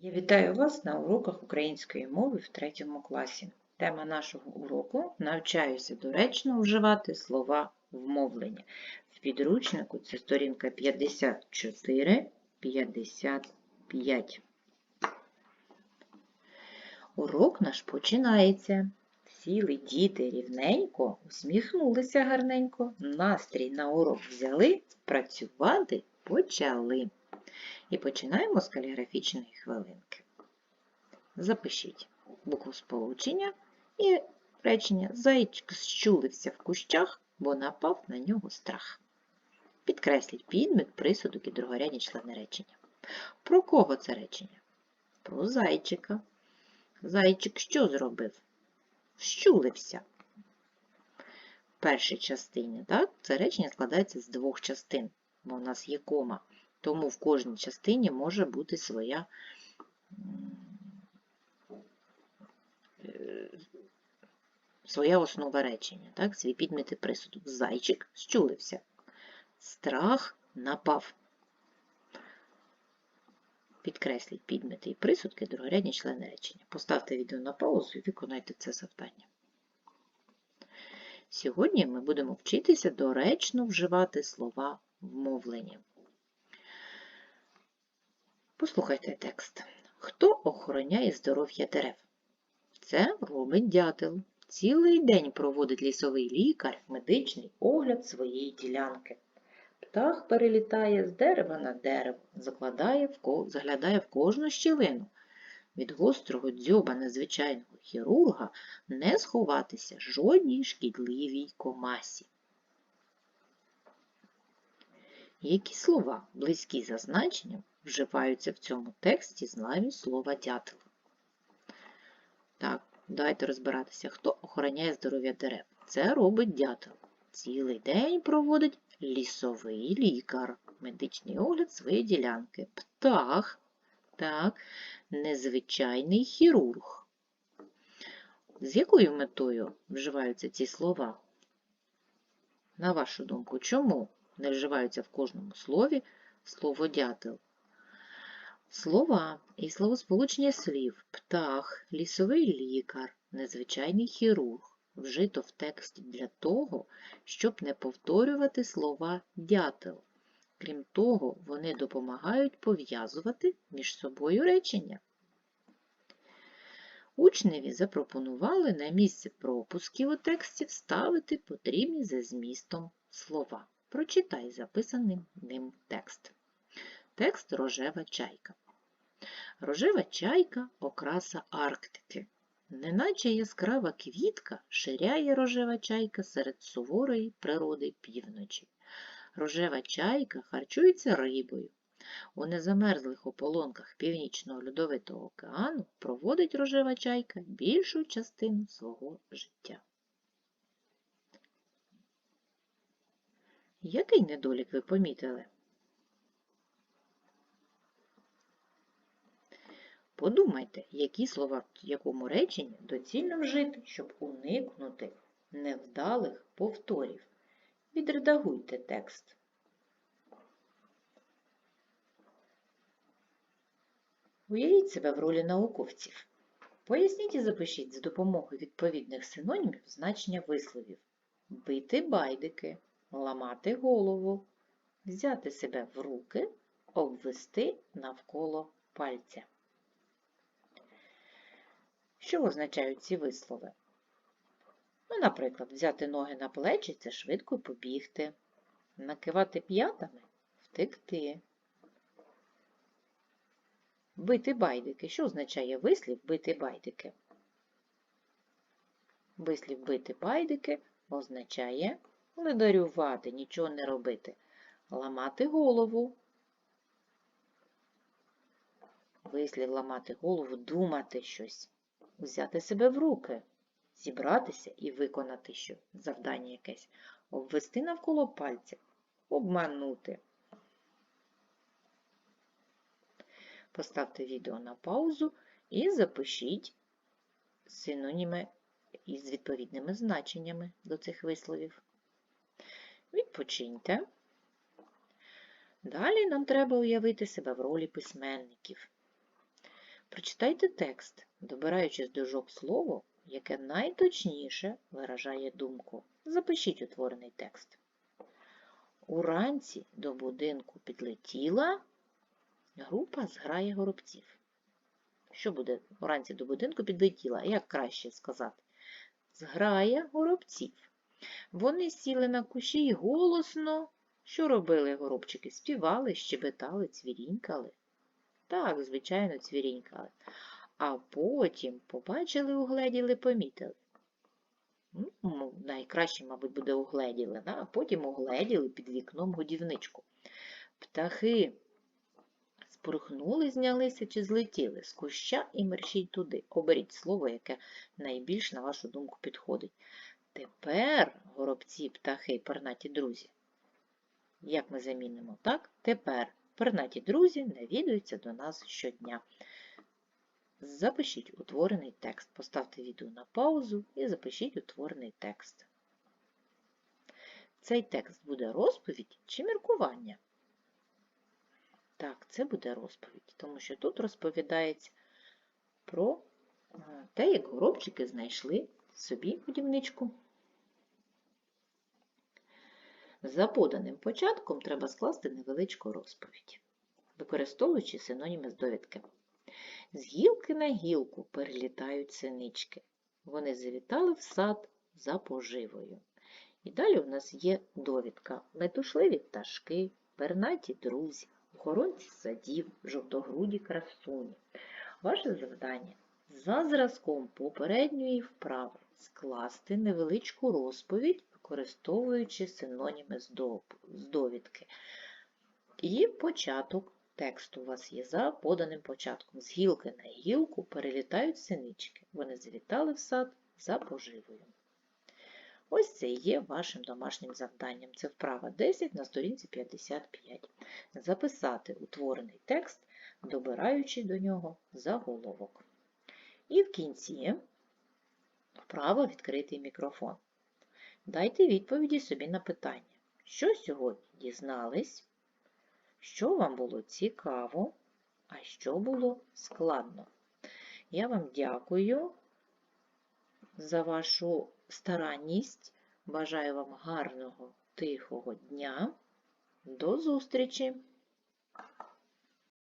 Я вітаю вас на уроках української мови в третьому класі. Тема нашого уроку навчаюся доречно вживати слова вмовлення. В підручнику це сторінка 54-55. Урок наш починається. Сіли діти рівненько, усміхнулися гарненько, настрій на урок взяли, працювати почали. І починаємо з каліграфічної хвилинки. Запишіть букву сполучення і речення Зайчик щулився в кущах, бо напав на нього страх. Підкресліть підмет, присудок і другорядні члени речення. Про кого це речення? Про зайчика. Зайчик що зробив? Щулився. В першій частині, так? Це речення складається з двох частин, бо у нас є кома. Тому в кожній частині може бути своя е, своя основа речення, так? свій підмет і присудок. Зайчик щулився. Страх напав. Підкресліть підмети і присудки, другорядні члени речення. Поставте відео на паузу і виконайте це завдання. Сьогодні ми будемо вчитися доречно вживати слова вмовлення. Послухайте текст. Хто охороняє здоров'я дерев? Це робить дятел. Цілий день проводить лісовий лікар медичний огляд своєї ділянки. Птах перелітає з дерева на дерево, закладає в заглядає в кожну щілину. Від гострого дзьоба незвичайного хірурга не сховатися жодній шкідливій комасі. Які слова, близькі за значенням, вживаються в цьому тексті з замість слова дятел? Так, давайте розбиратися, хто охороняє здоров'я дерев. Це робить дятел. Цілий день проводить лісовий лікар, медичний огляд своєї ділянки. Птах, так, незвичайний хірург. З якою метою вживаються ці слова? На вашу думку, чому не вживаються в кожному слові слово дятел? Слова і словосполучення слів птах, лісовий лікар, незвичайний хірург вжито в тексті для того, щоб не повторювати слова дятел. Крім того, вони допомагають пов'язувати між собою речення. Учневі запропонували на місце пропусків у тексті вставити потрібні за змістом слова. Прочитай записаний ним текст. Текст рожева чайка. Рожева чайка окраса Арктики. Неначе яскрава квітка ширяє рожева чайка серед суворої природи півночі. Рожева чайка харчується рибою. У незамерзлих ополонках Північного льодовитого океану проводить рожева чайка більшу частину свого життя. Який недолік ви помітили? Подумайте, які слова в якому реченні доцільно вжити, щоб уникнути невдалих повторів. Відредагуйте текст. Уявіть себе в ролі науковців. Поясніть і запишіть за допомогою відповідних синонімів значення висловів. Бити байдики, ламати голову, взяти себе в руки, обвести навколо пальця. Що означають ці вислови? Ну, наприклад, взяти ноги на плечі це швидко побігти, накивати п'ятами втекти. Бити байдики. Що означає вислів бити байдики? Вислів бити байдики означає ледарювати, нічого не робити, ламати голову. Вислів ламати голову, думати щось взяти себе в руки, зібратися і виконати що завдання якесь, обвести навколо пальця, обманути. Поставте відео на паузу і запишіть синоніми із відповідними значеннями до цих висловів. Відпочиньте. Далі нам треба уявити себе в ролі письменників. Прочитайте текст, добираючи з дужок слово, яке найточніше виражає думку. Запишіть утворений текст. Уранці до будинку підлетіла група зграє горобців. Що буде уранці до будинку підлетіла? Як краще сказати? Зграє горобців. Вони сіли на кущі й голосно. Що робили горобчики? Співали, щебетали, цвірінькали. Так, звичайно, цвірінькали. А потім побачили, угледіли, помітили. Ну, найкраще, мабуть, буде угледіли, а потім угледіли під вікном годівничку. Птахи спорхнули, знялися чи злетіли з куща і мерщіть туди. Оберіть слово, яке найбільш, на вашу думку, підходить. Тепер, горобці, птахи, пернаті друзі, як ми замінимо, так? Тепер пернаті друзі навідуються до нас щодня. Запишіть утворений текст. Поставте відео на паузу і запишіть утворений текст. Цей текст буде розповідь чи міркування? Так, це буде розповідь, тому що тут розповідається про е, те, як горобчики знайшли собі годівничку. За поданим початком треба скласти невеличку розповідь, використовуючи синоніми з довідки. З гілки на гілку перелітають синички. Вони завітали в сад за поживою. І далі у нас є довідка. Метушливі пташки, пернаті друзі, охоронці садів, жовтогруді красуні. Ваше завдання за зразком попередньої вправи скласти невеличку розповідь, використовуючи синоніми з довідки. І початок тексту у вас є за поданим початком. З гілки на гілку перелітають синички. Вони завітали в сад за поживою. Ось це і є вашим домашнім завданням. Це вправа 10 на сторінці 55. Записати утворений текст, добираючи до нього заголовок. І в кінці вправо відкритий мікрофон. Дайте відповіді собі на питання, що сьогодні дізнались, що вам було цікаво, а що було складно. Я вам дякую за вашу старанність. Бажаю вам гарного, тихого дня. До зустрічі!